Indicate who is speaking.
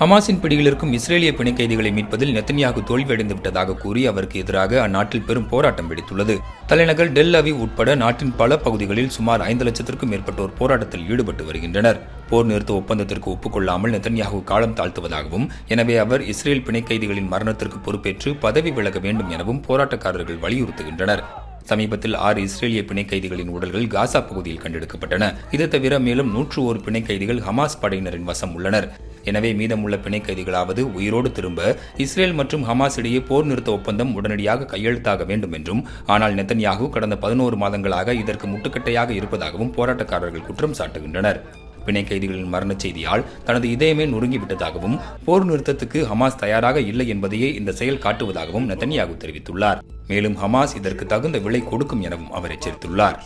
Speaker 1: ஹமாஸின் பிடியில் இருக்கும் இஸ்ரேலிய பிணை கைதிகளை மீட்பதில் நெத்தன்யாகு தோல்வியடைந்து விட்டதாக கூறி அவருக்கு எதிராக அந்நாட்டில் பெரும் போராட்டம் வெடித்துள்ளது. தலைநகர் டெல் அவி உட்பட நாட்டின் பல பகுதிகளில் சுமார் ஐந்து லட்சத்திற்கும் மேற்பட்டோர் போராட்டத்தில் ஈடுபட்டு வருகின்றனர். போர் நிறுத்த ஒப்பந்தத்திற்கு ஒப்புக்கொள்ளாமல் நெத்தன்யாகு காலம் தாழ்த்துவதாகவும் எனவே அவர் இஸ்ரேல் பிணை கைதிகளின் மரணத்திற்கு பொறுப்பேற்று பதவி விலக வேண்டும் எனவும் போராட்டக்காரர்கள் வலியுறுத்துகின்றனர். சமீபத்தில் ஆறு இஸ்ரேலிய பிணை கைதிகளின் உடல்கள் காசா பகுதியில் கண்டெடுக்கப்பட்டன. இது தவிர மேலும் நூற்று ஒரு பிணை கைதிகள் ஹமாஸ் படையினரின் வசம் உள்ளனர். எனவே மீதமுள்ள பிணை கைதிகளாவது உயிரோடு திரும்ப இஸ்ரேல் மற்றும் ஹமாஸ் இடையே போர் நிறுத்த ஒப்பந்தம் உடனடியாக கையெழுத்தாக வேண்டும் என்றும் ஆனால் நெத்தன்யாகு கடந்த பதினோரு மாதங்களாக இதற்கு முட்டுக்கட்டையாக இருப்பதாகவும் போராட்டக்காரர்கள் குற்றம் சாட்டுகின்றனர். பிணை கைதிகளின் மரணச் செய்தியால் தனது இதயமே நொறுங்கிவிட்டதாகவும் போர் நிறுத்தத்துக்கு ஹமாஸ் தயாராக இல்லை என்பதையே இந்த செயல் காட்டுவதாகவும் நெத்தன்யாகு தெரிவித்துள்ளார். மேலும் ஹமாஸ் இதற்கு தகுந்த விலை கொடுக்கும் எனவும் அவர் எச்சரித்துள்ளார்.